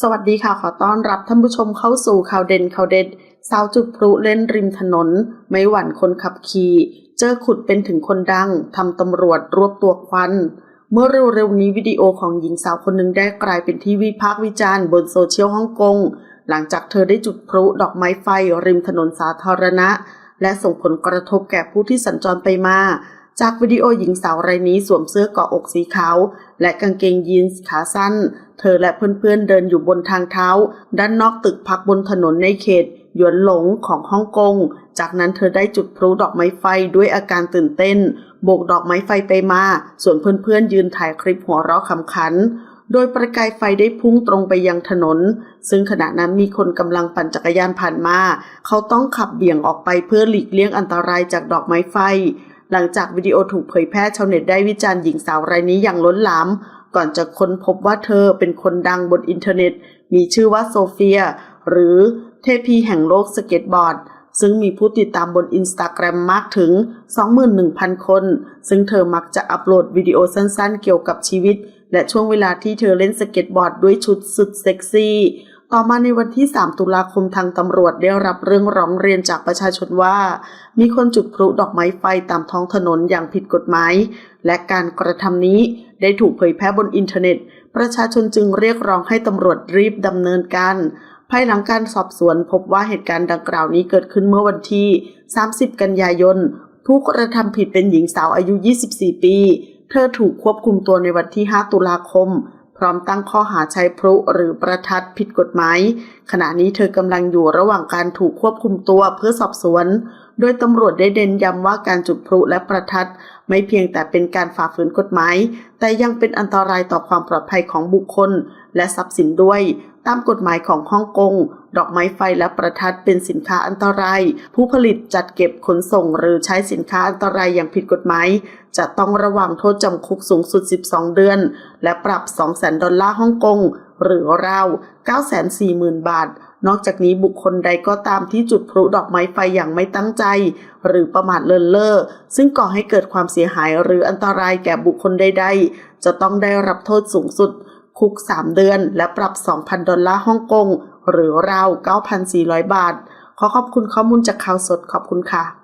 สวัสดีค่ะ ขอต้อนรับท่านผู้ชมเข้าสู่ข่าวเด่นข่าวเด็ดสาวจุดพลุเล่นริมถนน ไม่หวั่นคนขับขี่ เจอขุดเป็นถึงคนดังทำตำรวจรวบตัวควัน เมื่อเร็วๆนี้วิดีโอของหญิงสาวคนหนึ่งได้กลายเป็นที่วิพากษ์วิจารณ์บนโซเชียลฮ่องกง หลังจากเธอได้จุดพลุดอกไม้ไฟริมถนนสาธารณะ และส่งผลกระทบแก่ผู้ที่สัญจรไปมา จากวิดีโอหญิงสาวรายนี้สวมเสื้อเกาะอกสีขาว และกางเกงยีนส์ขาสั้น เธอและเพื่อนๆเดินอยู่บนทางเท้า ด้านนอกตึกพักบนถนนในเขตหยวนหลงของฮ่องกง จากนั้นเธอได้จุดพลุดอกไม้ไฟด้วยอาการตื่นเต้น โบกดอกไม้ไฟไปมา ส่วนเพื่อนๆยืนถ่ายคลิปหัวเราะขำขัน โดยประกายไฟได้พุ่งตรงไปยังถนน ซึ่งขณะนั้นมีคนกำลังปั่นจักรยานผ่านมา เขาต้องขับเบี่ยงออกไปเพื่อหลีกเลี่ยงอันตรายจากดอกไม้ไฟ หลังจากวิดีโอถูกเผยแพร่ชาวเน็ตได้วิจารณ์หญิงสาวรายนี้อย่างล้นหลาม ก่อนจะค้นพบว่าเธอเป็นคนดังบนอินเทอร์เน็ต มีชื่อว่าโซเฟีย หรือเทพีแห่งโลกสเก็ตบอร์ด ซึ่งมีผู้ติดตามบนอินสตาแกรมมากถึง 21,000 คน ซึ่งเธอมักจะอัปโหลดวิดีโอสั้นๆ เกี่ยวกับชีวิต และช่วงเวลาที่เธอเล่นสเก็ตบอร์ดด้วยชุดสุดเซ็กซี่ ต่อมาในวันที่ 3 ตุลาคมทางตำรวจได้รับเรื่องร้องเรียนจากประชาชนว่า มีคนจุดพลุดอกไม้ไฟตามท้องถนนอย่างผิดกฎหมาย และการกระทำนี้ได้ถูกเผยแพร่บนอินเทอร์เน็ต ประชาชนจึงเรียกร้องให้ตำรวจรีบดำเนินการภายหลังการสอบสวนพบว่าเหตุการณ์ดังกล่าวนี้เกิดขึ้นเมื่อวันที่ 30 กันยายน ผู้กระทำผิดเป็นหญิงสาวอายุ 24 ปี เธอถูกควบคุมตัวในวันที่ 5 ตุลาคม พร้อมตั้งข้อหาใช้พลุหรือประทัดผิดกฎหมาย ขณะนี้เธอกำลังอยู่ระหว่างการถูกควบคุมตัวเพื่อสอบสวน โดยตำรวจได้เด่นย้ำว่าการจุดพลุและประทัด ไม่เพียงแต่เป็นการฝ่าฝืนกฎหมาย แต่ยังเป็นอันตรายต่อความปลอดภัยของบุคคล และทรัพย์สินด้วย ตามกฎหมายของฮ่องกง ดอกไม้ไฟและประทัดเป็นสินค้าอันตราย ผู้ผลิตจัดเก็บขนส่งหรือใช้สินค้าอันตรายอย่างผิดกฎหมาย จะต้องระวังโทษจำคุกสูงสุด 12 เดือน และปรับ 200,000 ดอลลาร์ฮ่องกง หรือราว 940,000 บาท นอกจากนี้บุคคลใดก็ตามที่จุดพลุดอกไม้ไฟอย่างไม่ตั้งใจ หรือประมาทเลินเล่อซึ่งก่อให้เกิดความเสียหายหรืออันตรายแก่บุคคลใดๆ จะต้องได้รับโทษสูงสุด คุก 3 เดือน และปรับ 2,000 ดอลลาร์ฮ่องกง หรือราว 9,400 บาท ขอขอบคุณข้อมูลจากข่าวสดขอบคุณค่ะ